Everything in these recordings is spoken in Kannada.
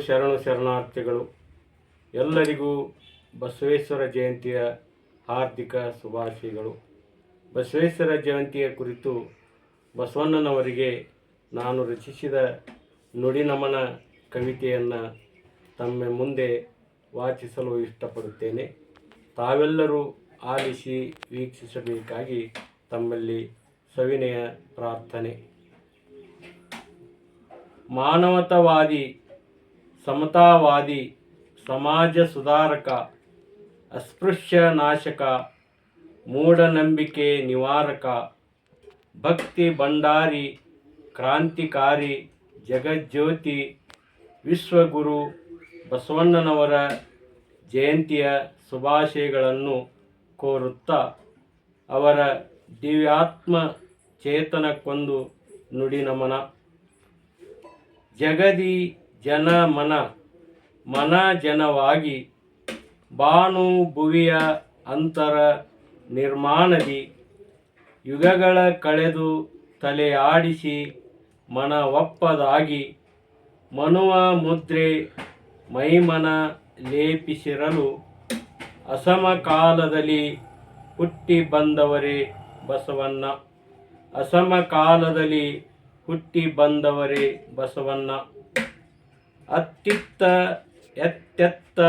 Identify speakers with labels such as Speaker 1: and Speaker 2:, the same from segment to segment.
Speaker 1: ಶರಣು ಶರಣಾರ್ಥಿಗಳು, ಎಲ್ಲರಿಗೂ ಬಸವೇಶ್ವರ ಜಯಂತಿಯ ಹಾರ್ದಿಕ ಶುಭಾಶಯಗಳು. ಬಸವೇಶ್ವರ ಜಯಂತಿಯ ಕುರಿತು ಬಸವಣ್ಣನವರಿಗೆ ನಾನು ರಚಿಸಿದ ನುಡಿನಮನ ಕವಿತೆಯನ್ನು ತಮ್ಮ ಮುಂದೆ ವಾಚಿಸಲು ಇಷ್ಟಪಡುತ್ತೇನೆ. ತಾವೆಲ್ಲರೂ ಆಲಿಸಿ ವೀಕ್ಷಿಸಬೇಕಾಗಿ ತಮ್ಮಲ್ಲಿ ಸವಿನಯ ಪ್ರಾರ್ಥನೆ. ಮಾನವತಾವಾದಿ ಸಮತಾವಾದಿ ಸಮಾಜ ಸುಧಾರಕ ಅಸ್ಪೃಶ್ಯ ನಾಶಕ ಮೂಢನಂಬಿಕೆ ನಿವಾರಕ, ಭಕ್ತಿ ಭಂಡಾರಿ, ಕ್ರಾಂತಿಕಾರಿ, ಜಗಜ್ಯೋತಿ, ವಿಶ್ವಗುರು, ಬಸವಣ್ಣನವರ ಜಯಂತಿಯ ಶುಭಾಶಯಗಳನ್ನು ಕೋರುತ್ತಾ ಅವರ ದಿವ್ಯಾತ್ಮ ಚೇತನಕ್ಕೊಂದು ನುಡಿ ನಮನ. ಜಗದಿ ಜನ ಮನ ಮನ ಜನವಾಗಿ ಬಾನು ಭುವಿಯ ಅಂತರ ನಿರ್ಮಾಣದಿ, ಯುಗಗಳ ಕಳೆದು ತಲೆಯಾಡಿಸಿ ಮನ ಒಪ್ಪದಾಗಿ ಮನುವ ಮುದ್ರೆ ಮೈಮನ ಲೇಪಿಸಿರಲು ಅಸಮಕಾಲದಲ್ಲಿ ಹುಟ್ಟಿ ಬಂದವರೇ ಬಸವಣ್ಣ. ಅಸಮಕಾಲದಲ್ಲಿ ಹುಟ್ಟಿ ಬಂದವರೇ ಬಸವಣ್ಣ. ಅತ್ತಿತ್ತ ಎತ್ತೆತ್ತ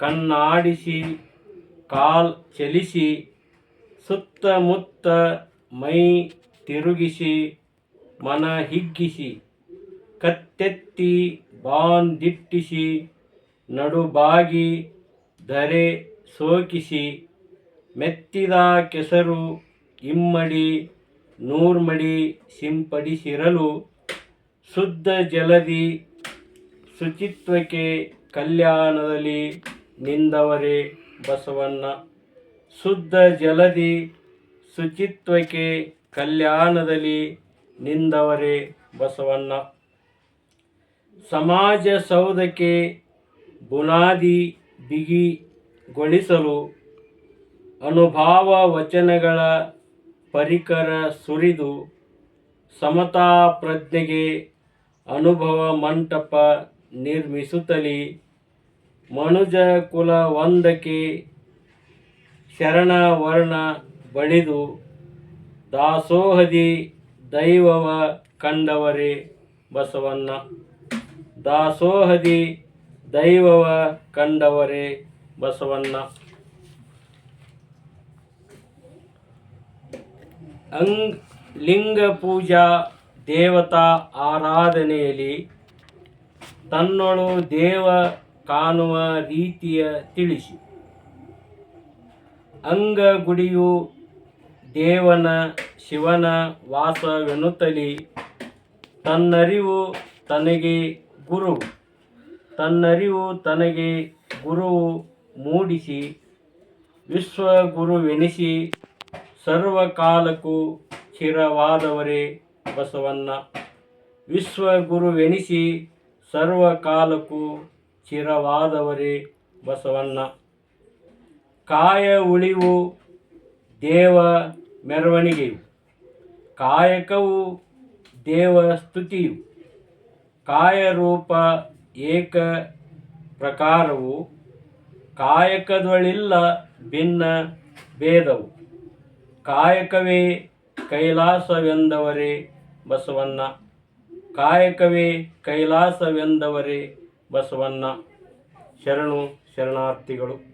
Speaker 1: ಕಣ್ಣಾಡಿಸಿ, ಕಾಲ್ ಚಲಿಸಿ ಸುತ್ತಮುತ್ತ ಮೈ ತಿರುಗಿಸಿ, ಮನ ಹಿಗ್ಗಿಸಿ, ಕತ್ತೆತ್ತಿ ಬಾಂದಿಟ್ಟಿಸಿ, ನಡುಬಾಗಿ ಧರೆ ಸೋಕಿಸಿ, ಮೆತ್ತಿದ ಕೆಸರು ಇಮ್ಮಡಿ, ನೂರ್ಮಡಿ ಸಿಂಪಡಿಸಿರಲು, ಶುದ್ಧ ಜಲದಿ ಶುಚಿತ್ವಕ್ಕೆ ಕಲ್ಯಾಣದಲ್ಲಿ ನಿಂದವರೇ ಬಸವಣ್ಣ. ಶುದ್ಧ ಜಲದಿ ಶುಚಿತ್ವಕ್ಕೆ ಕಲ್ಯಾಣದಲ್ಲಿ ನಿಂದವರೇ ಬಸವಣ್ಣ. ಸಮಾಜ ಸೌಧಕ್ಕೆ ಬುನಾದಿ ಬಿಗಿಗೊಳಿಸಲು ಅನುಭಾವ ವಚನಗಳ ಪರಿಕರ ಸುರಿದು ಸಮತಾ ಪ್ರಜ್ಞೆಗೆ ಅನುಭವ ಮಂಟಪ ನಿರ್ಮಿಸುತ್ತಲಿ. ಮನುಜ ಕುಲ ಒಂದಕ್ಕೆ ಶರಣ ವರ್ಣ ಬಳಿದು, ದಾಸೋಹದಿ ದೈವವ ಕಂಡವರೇ ಬಸವಣ್ಣ. ದಾಸೋಹದಿ ದೈವವ ಕಂಡವರೇ ಬಸವಣ್ಣ. ಅಂಗ್ ಲಿಂಗ ಪೂಜಾ ದೇವತಾ ಆರಾಧನೆಯಲ್ಲಿ ತನ್ನೊಳು ದೇವ ಕಾಣುವ ರೀತಿಯ ತಿಳಿಸಿ. ಅಂಗ ಗುಡಿಯು ದೇವನ, ಶಿವನ ವಾಸವೆನ್ನುತ್ತಲಿ, ತನ್ನರಿವು ತನಗೆ ಗುರು ತನ್ನರಿವು ತನಗೆ ಗುರುವು ಮೂಡಿಸಿ, ವಿಶ್ವಗುರುವೆನಿಸಿ, ಸರ್ವಕಾಲಕ್ಕೂ ಚಿರವಾದವರೇ ಬಸವಣ್ಣ. ವಿಶ್ವಗುರುವೆನಿಸಿ ಸರ್ವಕಾಲಕ್ಕೂ ಚಿರವಾದವರೇ ಬಸವಣ್ಣ. ಕಾಯ ಉಳಿವು ದೇವ ಮೆರವಣಿಗೆಯು. ಕಾಯಕವು ದೇವ ಸ್ತುತಿಯು. ಕಾಯರೂಪ ಏಕ ಪ್ರಕಾರವು. ಕಾಯಕದೊಳಿಲ್ಲ ಭಿನ್ನ ಭೇದವು. ಕಾಯಕವೇ ಕೈಲಾಸವೆಂದವರೇ ಬಸವಣ್ಣ. ಕಾಯಕವೇ ಕೈಲಾಸವೆಂದವರೇ ಬಸವಣ್ಣ. ಶರಣು ಶರಣಾರ್ಥಿಗಳು.